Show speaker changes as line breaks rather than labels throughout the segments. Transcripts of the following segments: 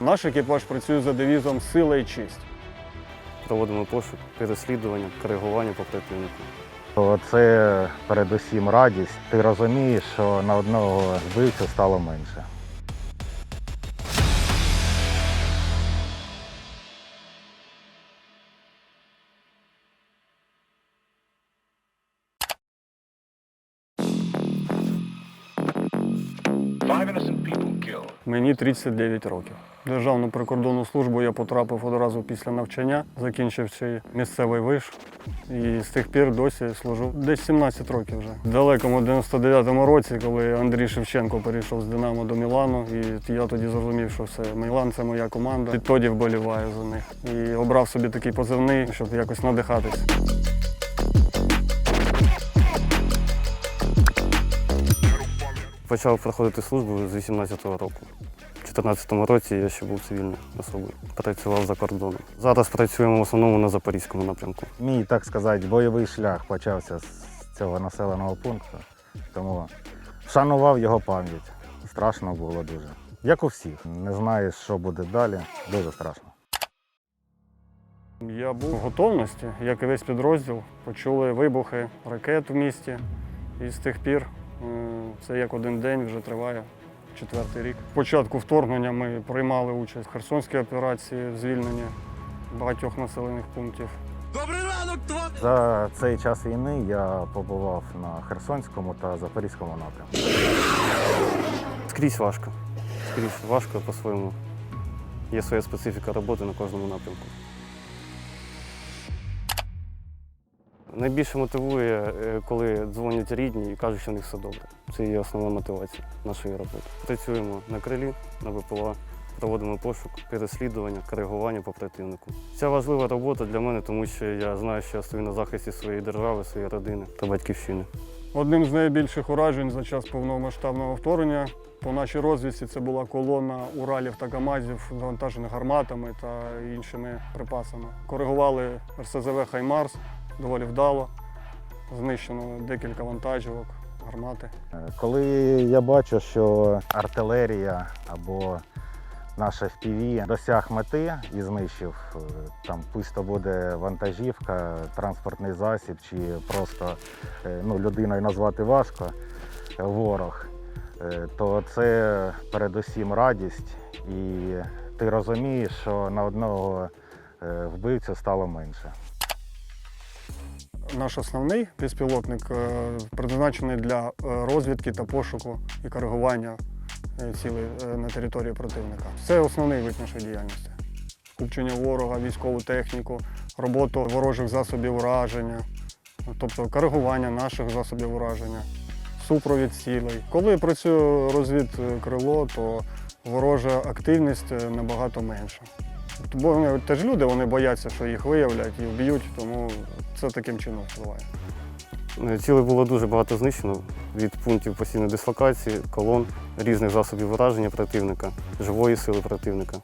Наш екіпаж працює за девізом Сила і честь.
Проводимо пошук, переслідування, коригування по противнику.
Оце це передусім радість. Ти розумієш, що на одного вбивця стало менше.
Мені 39 років. Державну прикордонну службу я потрапив одразу після навчання, закінчивши місцевий виш. І з тих пір досі служу десь 17 років вже. В далекому 99-му році, коли Андрій Шевченко перейшов з Динамо до Мілану, і я тоді зрозумів, що все, Мілан це моя команда. Відтоді вболіваю за них. І обрав собі такий позивний, щоб якось надихатись.
Почав проходити службу з 18-го року. У 2014 році я ще був цивільною особою. Працював за кордоном. Зараз працюємо в основному на запорізькому напрямку.
Мій, так сказати, бойовий шлях почався з цього населеного пункту, тому вшанував його пам'ять. Страшно було дуже. Як у всіх. Не знаєш, що буде далі. Дуже страшно.
Я був в готовності, як і весь підрозділ. Почули вибухи ракет в місті. І з тих пір це як один день вже триває четвертий рік. Початку вторгнення ми приймали участь в Херсонській операції в звільненні багатьох населених пунктів. Добрий ранок!
За цей час війни я побував на Херсонському та Запорізькому напрямку.
Скрізь важко. Скрізь важко по-своєму. Є своя специфіка роботи на кожному напрямку. Найбільше мотивує, е, коли дзвонять рідні і кажуть, що в них все добре. Це є основна мотивація нашої роботи. Працюємо на крилі, на ВПЛА, проводимо пошук, переслідування, коригування по противнику. Ця важлива робота для мене, тому що я знаю, що я стою на захисті своєї держави, своєї родини та батьківщини.
Одним з найбільших уражень за час повномасштабного вторгнення по нашій розвідці це була колона Уралів та Камазів, завантажених гарматами та іншими припасами. Коригували РСЗВ Хаймарс доволі вдало. Знищено декілька вантажівок, гармати.
Коли я бачу, що артилерія або наша FPV досяг мети і знищив, е, там пусть то буде вантажівка, транспортний засіб чи просто е, ну, людиною назвати важко е, ворог, то це передусім радість, і ти розумієш, що на одного вбивцю стало менше.
Наш основний безпілотник е, призначений для е, розвідки та пошуку і коригування е, цілей на території противника. Це основний вид нашої діяльності. Скупчення ворога, військову техніку, роботу ворожих засобів ураження, тобто коригування наших засобів ураження, супровід цілей. Коли працює розвідкрило, то ворожа активність набагато менша. Бо теж люди, вони бояться, що їх виявлять і вб'ють, тому це таким чином впливає.
Е, Цілей було дуже багато знищено від пунктів постійної дислокації, колон, різних засобів ураження противника, живої сили противника.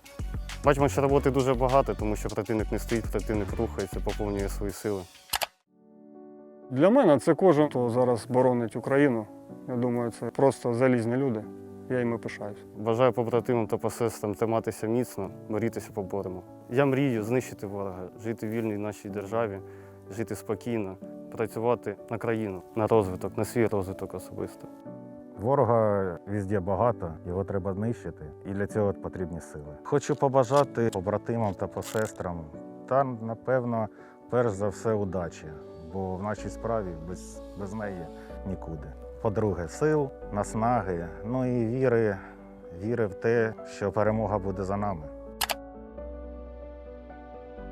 Бачимо, що роботи дуже багато, тому що противник не стоїть, противник рухається, поповнює свої сили.
Для мене це кожен, хто зараз боронить Україну. Я думаю, це просто залізні люди. Я їм і пишаюсь.
Бажаю побратимам та посестрам триматися міцно, борітися поборемо. Я мрію знищити ворога, жити в вільній нашій державі, жити спокійно, працювати на країну, на розвиток, на свій розвиток особисто.
Ворога везде багато, його треба знищити, і для цього потрібні сили. Хочу побажати побратимам та посестрам, та напевно, перш за все, удачі, бо в нашій справі без, без неї нікуди. По-друге, сил, наснаги, ну і віри, віри в те, що перемога буде за нами.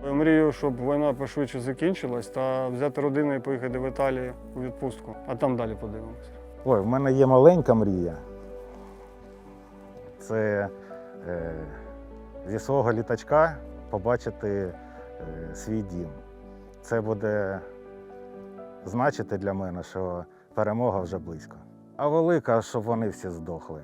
Я мрію, щоб війна пошвидше закінчилась та взяти родину і поїхати в Італію у відпустку, а там далі подивимося.
Ой, в мене є маленька мрія. Це е, зі свого літачка побачити е, свій дім. Це буде значити для мене, що перемога вже близько. А велика, щоб вони всі здохли.